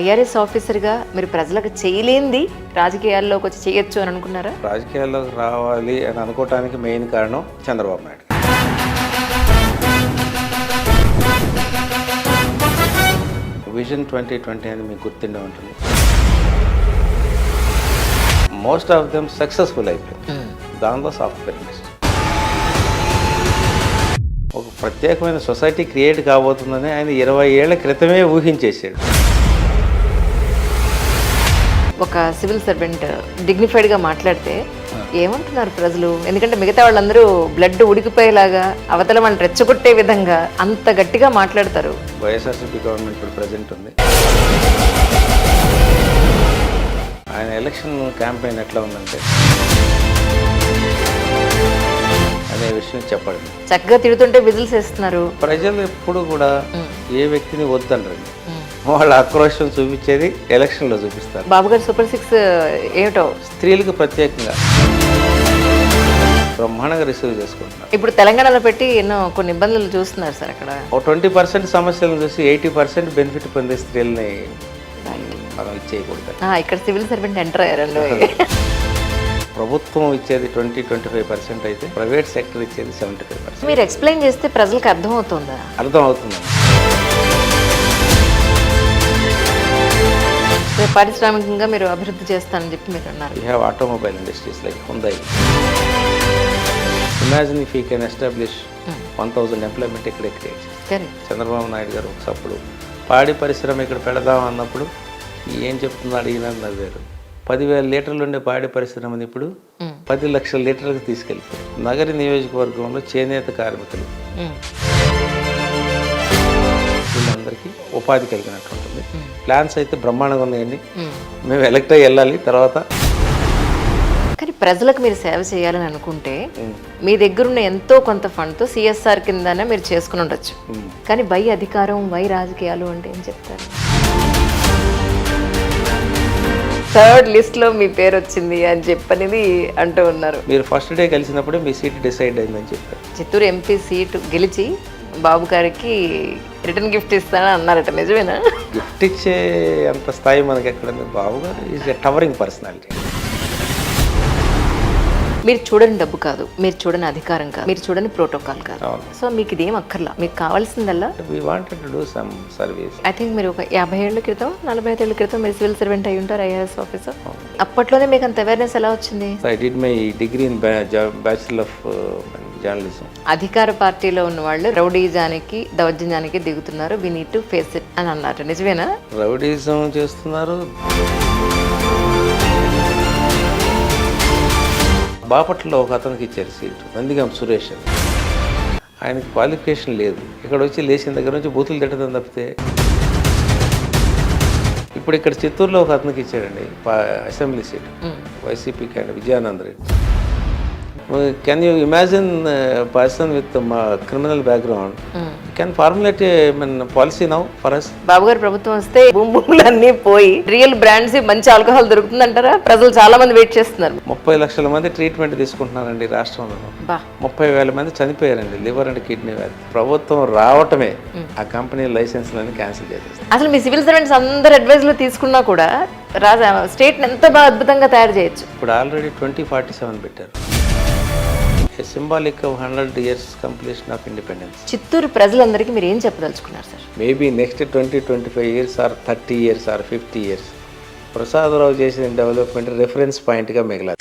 IRS ఆఫీసర్గా మీరు ప్రజలకు చేయలేంది రాజకీయాల్లోకి వచ్చి చేయొచ్చు అని అనుకున్నారా? రాజకీయాల్లోకి రావాలి అని అనుకోవటానికి మెయిన్ కారణం Chandrababu Naidu. Vision twenty twenty అని మీకు గుర్తుండే ఉంటుంది. మోస్ట్ ఆఫ్ దెమ్ సక్సెస్ఫుల్ అయిపోయింది దానిలో సాఫ్ట్వేర్ ఇండస్ట్రీ ఒక ప్రత్యేకమైన సొసైటీ క్రియేట్ కాబోతుందని ఆయన ఇరవై ఏళ్ళ క్రితమే ఊహించేసాడు ఒక సివిల్ సర్వెంట్ డిగ్నిఫైడ్గా మాట్లాడితే ఏమంటున్నారు ప్రజలు? ఎందుకంటే మిగతా వాళ్ళందరూ బ్లడ్ ఉడికిపోయేలాగా అవతల వాళ్ళని రెచ్చగొట్టే విధంగా అంత గట్టిగా మాట్లాడతారు. వైఎస్ఆర్సీపీ గవర్నమెంట్ ఇప్పుడు ప్రజెంట్ ఉంది. ఆయన ఎలక్షన్ క్యాంపెయిన్ ఎట్లా ఉందంటే అనే విషయం చెప్పండి. చక్కగా తిడుతుంటే విజిల్స్ వేస్తున్నారు. ప్రజలు ఎప్పుడు కూడా ఏ వ్యక్తిని వద్దనరు వాళ్ళ ఆక్రోషం చూపించేది ఎలక్షన్లో చూపిస్తారు. బాబు గారు సూపర్ సిక్స్ ఏమిటో? స్త్రీలకు ప్రత్యేకంగా. బ్రహ్మాండంగా రిసీవ్ చేసుకుంటున్నారు. ఇప్పుడు తెలంగాణలో పెట్టి ఎన్నో కొన్ని ఇబ్బందులు చూస్తున్నారు సార్ అక్కడ. ఒక ట్వంటీ పర్సెంట్ సమస్యలను చూసి ఎయిటీ పర్సెంట్ బెనిఫిట్ పొందే స్త్రీలని మనం ఇచ్చేయకూడదు. ఇక్కడ సివిల్ సర్వెంట్ ఎంటర్ అయ్యారండి ప్రభుత్వం ఇచ్చేది ట్వంటీ ట్వంటీ ఫైవ్ పర్సెంట్ అయితే ప్రైవేట్ సెక్టర్ ఇచ్చేది సెవెంటీ ఫైవ్ పర్సెంట్. మీరు ఎక్స్ప్లెయిన్ చేస్తే ప్రజలకు అర్థం అవుతుంది రేపు పారిశ్రామికంగా మీరు అభివృద్ధి చేస్తానని చెప్పి మీరు అన్నారు. You have automobile industries like Hyundai imagine if you can establish one thousand employment ఇక్కడే క్రియేట్ చేస్తారు చంద్రబాబు నాయుడు గారు ఒకప్పుడు పాడి పరిశ్రమ ఇక్కడ పెడదాం అన్నప్పుడు ఏం చెప్తున్నాడు ఈయన నవ్వారు. పదివేల లీటర్లు ఉండే పాడి పరిశ్రమని ఇప్పుడు పది లక్షల లీటర్లకు తీసుకెళ్ళిపోయారు. నగరి నియోజకవర్గంలో చేనేత కార్మికులు. వీళ్ళందరికీ ఉపాధి కలిగినట్టు ఉంటుంది. ప్లాన్స్ అయితే బ్రహ్మాండంగా ఉన్నాయండి. మేము. ఎలక్ట్ అయ్యి వెళ్ళాలి తర్వాత కానీ ప్రజలకు మీరు సేవ చేయాలని అనుకుంటే మీ దగ్గరున్న ఎంతో కొంత ఫండ్తో సిఎస్ఆర్ కిందనే మీరు చేసుకుని ఉండొచ్చు. కానీ వై అధికారం వై రాజకీయాలు అంటే ఏం చెప్తారు? థర్డ్ లిస్ట్లో మీ పేరు వచ్చింది అని చెప్పనేది అంటూ ఉన్నారు. మీరు ఫస్ట్ డే కలిసినప్పుడే మీ సీట్ డిసైడ్ అయిందని చెప్పారు. చిత్తూరు ఎంపీ సీటు గెలిచి బాబు గారికి రిటర్న్ గిఫ్ట్ ఇస్తానని అన్నారట. నిజమేనా? గిఫ్ట్ ఇచ్చే అంత స్థాయి మనకి ఎక్కడ బాబు గారు? ఈజ్ ఎ టవరింగ్ పర్సనాలిటీ మీరు చూడని డబ్బు కాదు మీరు చూడని అధికారం కాదు మీరు చూడని ప్రోటోకాల్ కాదు. సో మీకు ఇదేం అక్కర్లా? మీకు కావాల్సిందల్లా? We wanted to do some service I think మీరు ఒక యాభై ఏళ్ళ క్రితం నలభై ఐదు ఏళ్ళ క్రితం మీరు సివిల్ సర్వెంట్ అయి ఉంటారు ఐఆర్ఎస్ ఆఫీసర్ అప్పట్లోనే మీకు అంత అవేర్నెస్ ఎలా వచ్చింది? I did my degree in bachelor of journalism. అధికార పార్టీలో ఉన్న వాళ్ళు రౌడీజానికి దౌర్జన్యానికి దిగుతున్నారు we need to face it అని అన్నారు. నిజమేనా? రౌడీజం చేస్తున్నారు. బాపట్లలో ఒక అతనికి ఇచ్చారు సీటు నందిగం సురేష్ అని. ఆయనకి క్వాలిఫికేషన్ లేదు. ఇక్కడ వచ్చి లేచిన దగ్గర నుంచి బూతులు తిట్టడం తప్పితే. ఇప్పుడు ఇక్కడ చిత్తూరులో ఒక అతనికి ఇచ్చాడండి assembly seat. YCP candidate Vijayanand Reddy can you imagine person with మా criminal background can formulate mean policy now for us Babu garu ప్రభుత్వం వస్తే భూమి భూములు అన్నీ పోయి రియల్ బ్రాండ్స్ మంచి ఆల్కహాల్ దొరుకుతుందంటారా? ప్రజలు చాలా మంది వెయిట్ చేస్తున్నారు. ముప్పై లక్షల మంది ట్రీట్మెంట్ తీసుకుంటున్నారండి రాష్ట్రంలో ముప్పై వేల మంది చనిపోయారండి. లివర్ అండ్ కిడ్నీ వ్యాధి. ప్రభుత్వం రావటమే ఆ కంపెనీ లైసెన్స్లన్నీ క్యాన్సిల్ చేసేస్తారు అసలు మీ సివిల్ సర్వెంట్స్ అందరు అడ్వైజ్లు తీసుకున్నా కూడా రాజా స్టేట్ని ఎంత బాగా అద్భుతంగా తయారు చేయొచ్చు. ఇప్పుడు ఆల్రెడీ ట్వంటీ ఫార్టీ సెవెన్ పెట్టారు. Symbolic hundred years completion of independence Chittoor ప్రజలందరికీ మీరు ఏం చెప్పదలుచుకున్నారు sir? Maybe next twenty twenty five years or thirty years or fifty years Prasadarao చేసిన డెవలప్మెంట్ రిఫరెన్స్ పాయింట్గా మిగలాలి